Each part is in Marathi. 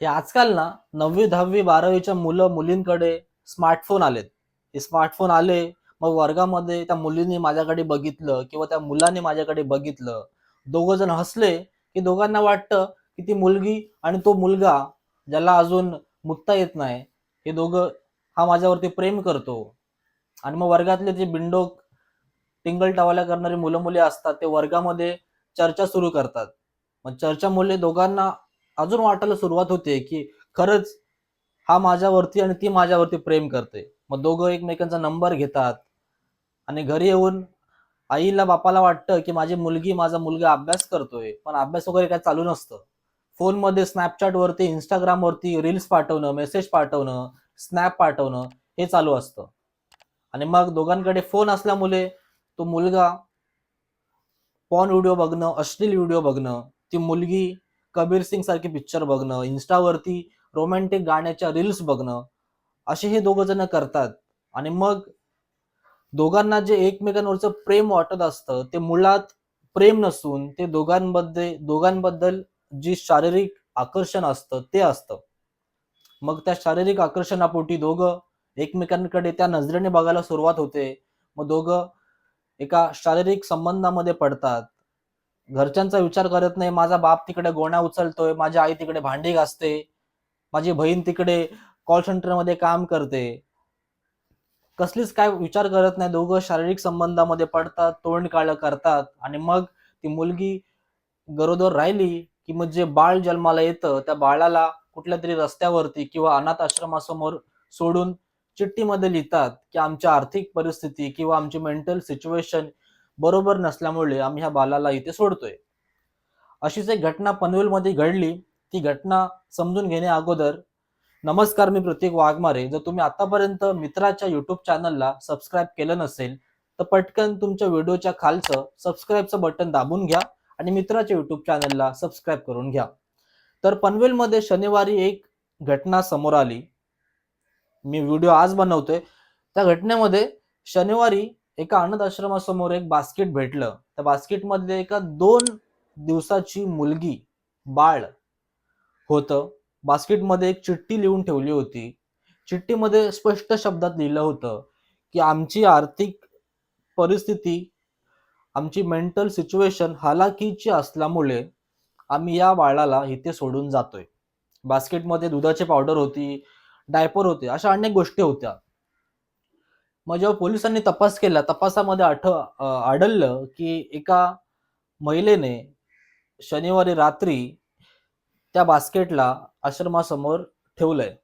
हे आजकाल ना नववी दहावी बारावीच्या मुलं मुलींकडे स्मार्टफोन आलेत. हे स्मार्टफोन आले मग वर्गामध्ये त्या मुलींनी माझ्याकडे बघितलं किंवा त्या मुलाने माझ्याकडे बघितलं. दोघ जण हसले की दोघांना वाटतं की ती मुलगी आणि तो मुलगा ज्याला अजून मुक्ता येत नाही हे दोघं हा माझ्यावरती प्रेम करतो. आणि मग वर्गातले जे बिंडोक टिंगल टवाल्या करणारी मुलं मुली असतात ते वर्गामध्ये चर्चा सुरू करतात. मग चर्चामुळे दोघांना अजून वाटायला सुरुवात होते की खरंच हा माझ्यावरती आणि ती माझ्यावरती प्रेम करते. मग दोघं एकमेकांचा नंबर घेतात आणि घरी येऊन आईला बापाला वाटतं की माझी मुलगी माझा मुलगा अभ्यास करतोय पण अभ्यास वगैरे काय चालू नसतं. फोनमध्ये स्नॅपचॅट वरती इंस्टाग्राम वरती रील्स पाठवणं मेसेज पाठवणं स्नॅप पाठवणं हे चालू असतं. आणि मग दोघांकडे फोन असल्यामुळे तो मुलगा पॉन व्हिडिओ बघणं अश्लील व्हिडिओ बघणं ती मुलगी कबीर सिंग सारखे पिक्चर बघणं इन्स्टावरती रोमॅन्टिक गाण्याच्या रील्स बघणं असे हे दोघ जण करतात. आणि मग दोघांना जे एकमेकांवरचं प्रेम वाटत असतं ते मुळात प्रेम नसून ते दोघांमध्ये दोघांबद्दल जी शारीरिक आकर्षण असतं ते असतं. मग त्या शारीरिक आकर्षणापोटी दोघं एकमेकांकडे त्या नजरेने बघायला सुरुवात होते. मग दोघं एका शारीरिक संबंधामध्ये पडतात. घरच्यांचा विचार करत नाही. माझा बाप तिकडे गोण्या उचलतोय माझी आई तिकडे भांडी घासते माझी बहीण तिकडे कॉल सेंटरमध्ये काम करते. कसलीच काय विचार करत नाही. दोघं शारीरिक संबंधामध्ये पडतात तोंड काळ करतात. आणि मग ती मुलगी गरोदर राहिली की मग जे बाळ जन्माला येतं त्या बाळाला कुठल्या तरी रस्त्यावरती किंवा अनाथ आश्रमासमोर सोडून चिठ्ठीमध्ये लिहितात की आमची आर्थिक परिस्थिती किंवा आमची मेंटल सिच्युएशन बरोबर नसल्यामुळे आम्ही ह्या बालाला इथे सोडतोय. अशीच एक घटना पनवेलमध्ये घडली. ती घटना समजून घेण्या अगोदर नमस्कार मी प्रतीक वाघमारे. जर तुम्ही आतापर्यंत मित्राच्या युट्यूब चॅनलला सबस्क्राईब केलं नसेल तर पटकन तुमच्या व्हिडिओच्या खालचं सबस्क्राईबचं बटन दाबून घ्या आणि मित्राच्या युट्यूब चॅनलला सबस्क्राईब करून घ्या. तर पनवेलमध्ये शनिवारी एक घटना समोर आली. मी व्हिडिओ आज बनवतोय. त्या घटनेमध्ये शनिवारी एका अनाथ आश्रमासमोर एक बास्केट भेटलं. त्या बास्केटमध्ये एका दोन दिवसाची मुलगी बाळ होतं. बास्केटमध्ये एक चिठ्ठी लिहून ठेवली होती. चिठ्ठीमध्ये स्पष्ट शब्दात लिहिलं होतं की आमची आर्थिक परिस्थिती आमची मेंटल सिच्युएशन हालाकीची असल्यामुळे आम्ही या बाळाला इथे सोडून जातोय. बास्केटमध्ये दुधाची पावडर होती डायपर होते अशा अनेक गोष्टी होत्या. मग जेव्हा पोलिसांनी तपास केला तपासामध्ये आठ आढळलं की एका महिलेने शनिवारी रात्री त्या बास्केटला आश्रमासमोर ठेवलंय.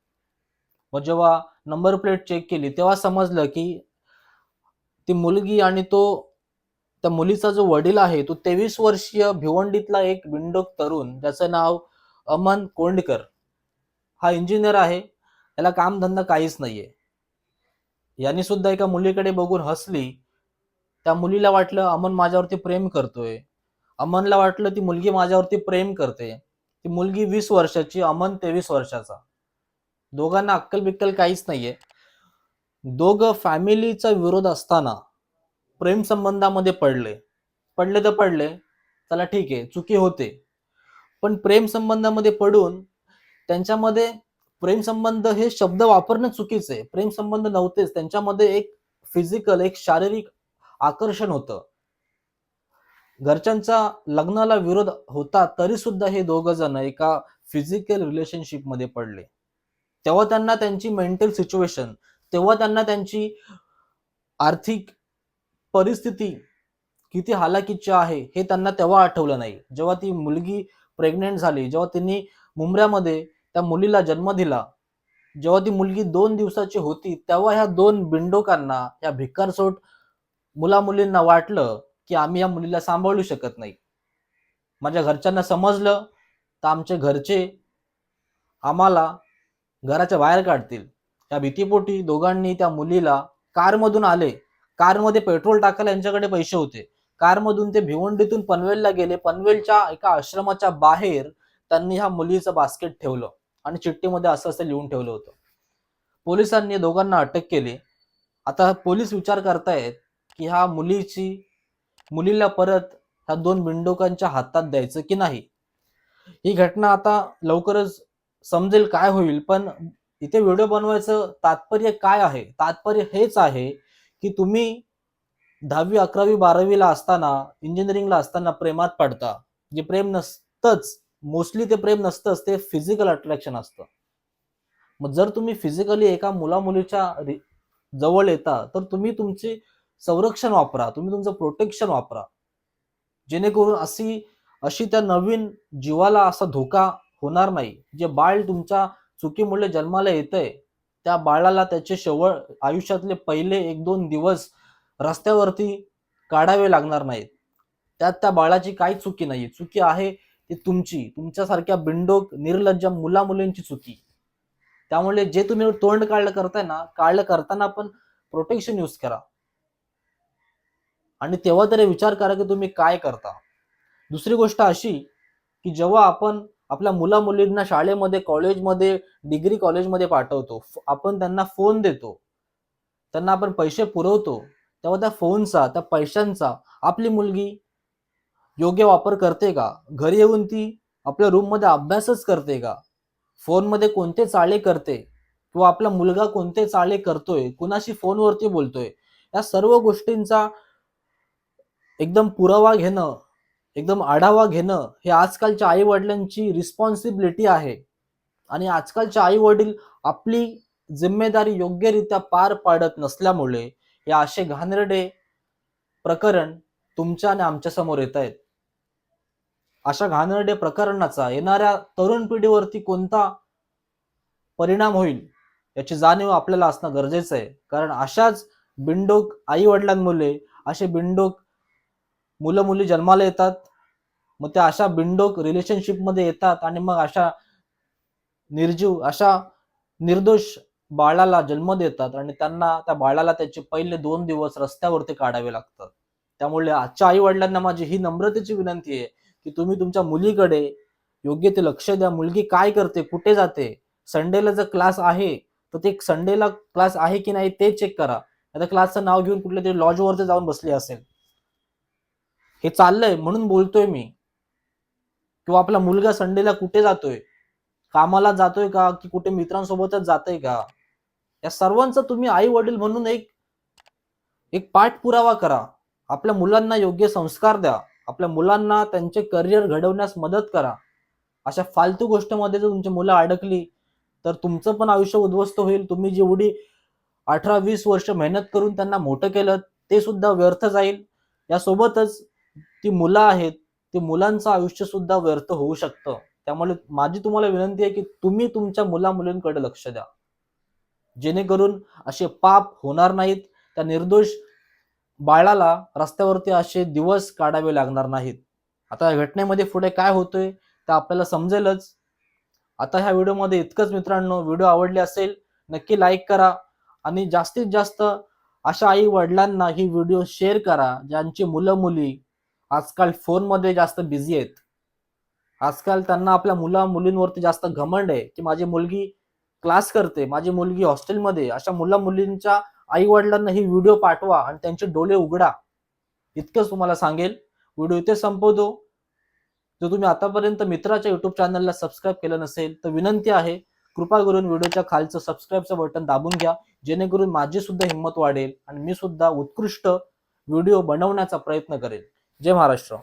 मग जेव्हा नंबर प्लेट चेक केली तेव्हा समजलं की ती मुलगी आणि तो त्या मुलीचा जो वडील आहे तो तेवीस वर्षीय भिवंडीतला एक विंडोक तरुण ज्याचं नाव अमन कोंडकर. हा इंजिनियर आहे त्याला कामधंदा काहीच नाहीये. यांनी सुद्धा एका मुलीकडे बघून हसली. त्या मुलीला वाटलं अमन माझ्यावरती प्रेम करतोय. अमनला वाटलं ती मुलगी माझ्यावरती प्रेम करते. ती मुलगी वीस वर्षाची अमन तेवीस वर्षाचा. दोघांना अक्कल बिक्कल काहीच नाहीये. दोघं फॅमिलीचा विरोध असताना प्रेम संबंधामध्ये पडले. पडले तर पडले. चला ठीक आहे चुकी होते. पण प्रेम संबंधामध्ये पडून त्यांच्यामध्ये प्रेम संबंध हे शब्द वापरणं चुकीचं आहे. प्रेम संबंध नव्हतेच. त्यांच्यामध्ये एक फिजिकल एक शारीरिक आकर्षण होतं. घरच्यांचा लग्नाला विरोध होता तरी सुद्धा हे दोघ जण एका फिजिकल रिलेशनशिपमध्ये पडले. तेव्हा त्यांना त्यांची मेंटल सिच्युएशन तेव्हा त्यांना त्यांची आर्थिक परिस्थिती किती हालाकीची आहे हे त्यांना तेव्हा आठवलं नाही. जेव्हा ती मुलगी प्रेग्नेंट झाली जेव्हा त्यांनी मुंबऱ्यामध्ये त्या मुलीला जन्म दिला. जेव्हा ती मुलगी दोन दिवसाची होती तेव्हा ह्या दोन बिंडोकांना या भिकारसोट मुला मुलींना वाटलं की आम्ही या मुलीला सांभाळू शकत नाही. माझ्या घरच्यांना समजलं तर आमचे घरचे आम्हाला घराच्या बाहेर काढतील. त्या भीतीपोटी दोघांनी त्या मुलीला कारमधून आले. कारमध्ये पेट्रोल टाकायला यांच्याकडे पैसे होते. कारमधून ते भिवंडीतून पनवेलला गेले. पनवेलच्या एका आश्रमाच्या बाहेर त्यांनी ह्या मुलीचं बास्केट ठेवलं. आणि चिठ्ठीमध्ये असं असं लिहून ठेवलं होतं. पोलिसांनी दोघांना अटक केली. आता पोलीस विचार करतायत की ह्या मुलीची मुलीला परत ह्या दोन बिंडोकांच्या हातात द्यायचं की नाही? ही घटना आता लवकरच समजेल काय होईल पण इथे व्हिडिओ बनवायचं तात्पर्य काय आहे? तात्पर्य हेच आहे की तुम्ही दहावी अकरावी बारावीला असताना इंजिनिअरिंगला असताना प्रेमात पडता. जे प्रेम नसतंच मोस्टली ते प्रेम नसतंच ते फिजिकल अट्रॅक्शन असतं. मग जर तुम्ही फिजिकली एका मुला मुलीच्या जवळ येता तर तुम्ही तुमचे संरक्षण वापरा तुम्ही तुमचं प्रोटेक्शन वापरा. जेणेकरून अशी अशी त्या नवीन जीवाला असा धोका होणार नाही. जे बाळ तुमच्या चुकीमुळे जन्माला येतंय त्या बाळाला त्याचे शेवळ आयुष्यातले पहिले एक दोन दिवस रस्त्यावरती काढावे लागणार नाहीत. त्यात त्या बाळाची काही चुकी नाही. चुकी आहे ती तुमची तुमच्यासारख्या बिंडोक निर्लज्ज मुला मुलींची चुकी. त्यामुळे जे तुम्ही तोंड काढलं करताय ना काढलं करताना पण प्रोटेक्शन यूज करा. आणि तेव्हा तरी विचार करा की तुम्ही काय करता. दुसरी गोष्ट अशी की जेव्हा आपण आपल्या मुला मुलींना शाळेमध्ये कॉलेजमध्ये डिग्री कॉलेजमध्ये पाठवतो आपण त्यांना फोन देतो. त्यांना आपण पैसे पुरवतो. तेव्हा त्या फोनचा त्या पैशांचा आपली मुलगी योग्य वापर करते का? घरी येऊन ती आपल्या रूममध्ये अभ्यासच करते का? फोनमध्ये कोणते चाळे करते? किंवा आपला मुलगा कोणते चाळे करतोय? कुणाशी फोनवरती बोलतोय? या सर्व गोष्टींचा एकदम पुरावा घेणं एकदम आढावा घेणं हे आजकालच्या आई वडिलांची रिस्पॉन्सिबिलिटी आहे. आणि आजकालच्या आई वडील आपली जिम्मेदारी योग्यरित्या पार पाडत नसल्यामुळे हे असे घाणेरडे प्रकरण तुमच्या आणि आमच्यासमोर येत आहेत अशा घाणेरडे प्रकरणाचा येणाऱ्या तरुण पिढीवरती कोणता परिणाम होईल याची जाणीव आपल्याला असणं गरजेचं आहे. कारण अशाच बिंडोक आई वडिलांमुळे असे बिंडोक मुलं मुली जन्माला येतात मग त्या अशा बिंडोक रिलेशनशिपमध्ये येतात आणि मग अशा निर्जीव अशा निर्दोष बाळाला जन्म देतात आणि त्यांना त्या बाळाला त्याचे पहिले दोन दिवस रस्त्यावरती काढावे लागतात. त्यामुळे आजच्या आई वडिलांना माझी ही नम्रतेची विनंती आहे की तुम्ही तुमच्या मुलीकडे योग्य ते लक्ष द्या. मुलगी काय करते? कुठे जाते? संडेला जर क्लास आहे तर ते संडेला क्लास आहे की नाही ते चेक करा. आता क्लासचं नाव घेऊन कुठल्या तरी लॉजवरती जाऊन बसली असेल. हे चाललंय म्हणून बोलतोय मी. किंवा आपला मुलगा संडेला कुठे जातोय? कामाला जातोय का? की कुठे मित्रांसोबतच जातोय का? या सर्वांचा तुम्ही आई वडील म्हणून एक एक पाठपुरावा करा. आपल्या मुलांना योग्य संस्कार द्या. आपल्या मुलांना त्यांचे करिअर घडवण्यास मदत करा. अशा फालतू गोष्टीमध्ये जर तुमची मुलं अडकली तर तुमचं पण आयुष्य उद्ध्वस्त होईल. तुम्ही जेवढी अठरा वीस वर्ष मेहनत करून त्यांना मोठं केलं ते सुद्धा व्यर्थ जाईल. यासोबतच ती मुलं आहेत ती मुलांचं आयुष्य सुद्धा व्यर्थ होऊ शकतं. त्यामुळे माझी तुम्हाला विनंती आहे की तुम्ही तुमच्या मुला मुलींकडे लक्ष द्या. जेणेकरून असे पाप होणार नाहीत. त्या निर्दोष बाळाला रस्त्यावरती असे दिवस काढावे लागणार नाहीत. आता या घटनेमध्ये पुढे काय होतोय ते आपल्याला समजेलच. आता ह्या व्हिडिओमध्ये इतकंच मित्रांनो व्हिडिओ आवडले असेल नक्की लाईक करा आणि जास्तीत जास्त अशा आई वडिलांना ही व्हिडिओ शेअर करा ज्यांची मुलं मुली आजकाल फोनमध्ये जास्त बिझी आहेत. आजकाल त्यांना आपल्या मुला मुलींवरती जास्त घमंड आहे की माझी मुलगी क्लास करते माझी मुलगी हॉस्टेलमध्ये अशा मुला मुलींच्या आई वडिलांना ही व्हिडिओ पाठवा आणि त्यांचे डोळे उघडा. इतकंच तुम्हाला सांगेल. व्हिडिओ इथे संपवतो. जर तुम्ही आतापर्यंत मित्राच्या युट्यूब चॅनलला सबस्क्राईब केलं नसेल तर विनंती आहे कृपा करून व्हिडिओच्या खालचं सबस्क्राईबचं बटन दाबून घ्या. जेणेकरून माझी सुद्धा हिंमत वाढेल आणि मी सुद्धा उत्कृष्ट व्हिडिओ बनवण्याचा प्रयत्न करेल. जय महाराष्ट्र.